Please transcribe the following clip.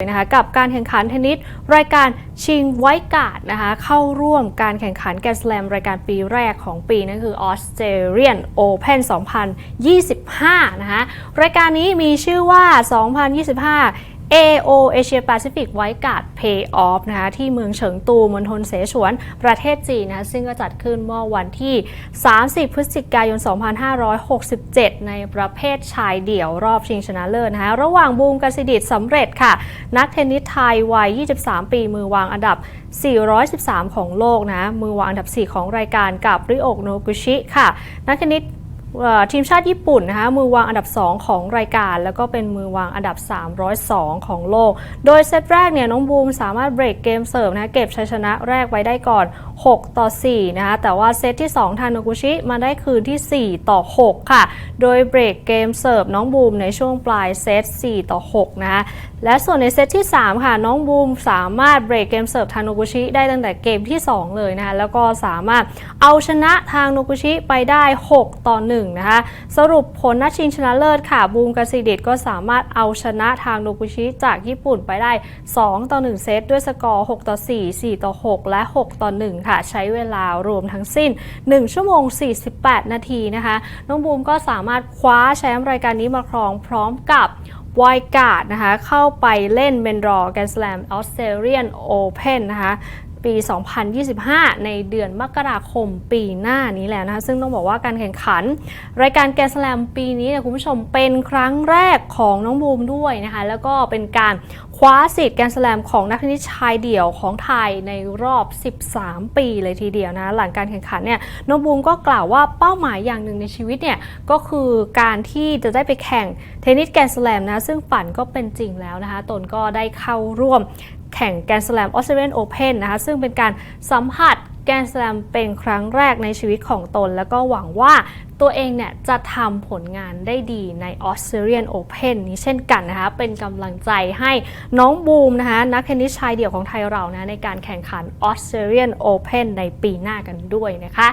นะคะกับการแข่งขันเทนนิสรายการชิงไวการ์ดนะคะเข้าร่วมการแข่งขันแกรนด์สแลมรายการปีแรกของปีนั่นคือออสเตรเลียนโอเพน2025 นะคะรายการนี้มีชื่อว่า 2025 AO Asia Pacific White Guard Pay Off นะคะที่เมืองเฉิงตูมณฑลเสฉวน ประเทศจีนนะคะซึ่งก็จัดขึ้นเมื่อวันที่ 30 พฤศจิกายน 2567 ในประเภทชายเดี่ยวรอบชิงชนะเลิศนะคะระหว่างบูมกสิดิตสำเร็จค่ะ นักเทนนิสไทยวัย 23 ปีมือวางอันดับ 413 ของโลกนะมือวางอันดับ 4 ของรายการกับริโอกโนกุชิค่ะ นักเทนนิส ทีมชาติญี่ปุ่นนะคะมือวางอันดับ 2 ของรายการ แล้วก็เป็นมือวางอันดับ 302 ของโลก โดยเซตแรกเนี่ยน้องบูมสามารถเบรกเกมเสิร์ฟนะะเก็บชัยชนะแรกไว้ได้ก่อน 6 ต่อ 4 นะคะ แต่ว่าเซตที่ 2 ทานุกุชิมาได้คืนที่ 4 ต่อ 6 ค่ะ โดยเบรกเกมเสิร์ฟน้องบูมในช่วงปลายเซต 4 ต่อ 6 นะคะ และส่วนในเซตที่ 3 ค่ะ น้องบูมสามารถเบรกเกมเสิร์ฟทางโนกุชิได้ตั้งแต่เกมที่ 2 เลยนะคะ แล้วก็สามารถเอาชนะทางโนกุชิไปได้ 6 ต่อ 1 นะคะ สรุปผลนัดชิงชนะเลิศค่ะ บูมกสิดิตก็สามารถเอาชนะทางโนกุชิจากญี่ปุ่นไปได้ 2 ต่อ 1 เซตด้วยสกอร์ 6 ต่อ 4 4 ต่อ 6 และ 6 ต่อ 1ค่ะใช้เวลารวมทั้งสิ้น 1 ชั่วโมง 48 นาทีนะคะ น้องบูมก็สามารถคว้าแชมป์รายการนี้มาครองพร้อมกับไวการ์ดนะคะ เข้าไปเล่นเมนรอแกนสแลมออสเตรเลียนโอเพนนะคะ ปี 2025 ในเดือนมกราคมปีหน้านี้แล้วนะคะ ซึ่งต้องบอกว่าการแข่งขัน รายการแกสแลมปีนี้นี่ยคุณผู้ชมเป็นครั้งแรกของน้องบูมด้วยนะคะ แล้วก็เป็นการคว้าสิทธิ์แกนสแลมของนักเทนนิสชายเดี่ยวของไทยในรอบ 13 ปีเลยทีเดียวนะ หลังการแข่งขันเนี่ยน้องบูมก็กล่าวว่าเป้าหมายอย่างหนึ่งในชีวิตเนี่ยก็คือการที่จะได้ไปแข่งเทนนิสแกนสแลมนะ ซึ่งฝันก็เป็นจริงแล้วนะคะ ตนก็ได้เข้าร่วม แข่งแกนด์สแลมออสเตรเลียนโอเพนนะคะซึ่งเป็นการสัมผัสแกนด์สแลมเป็นครั้งแรกในชีวิตของตน แล้วก็หวังว่าตัวเองเนี่ยจะทำผลงานได้ดีในออสเตรเลียนโอเพนนี้เช่นกันนะคะเป็นกำลังใจให้น้องบูมนะคะนักเทนนิสชายเดี่ยวของไทยเรานะในการแข่งขันออสเตรเลียนโอเพนในปีหน้ากันด้วยนะคะ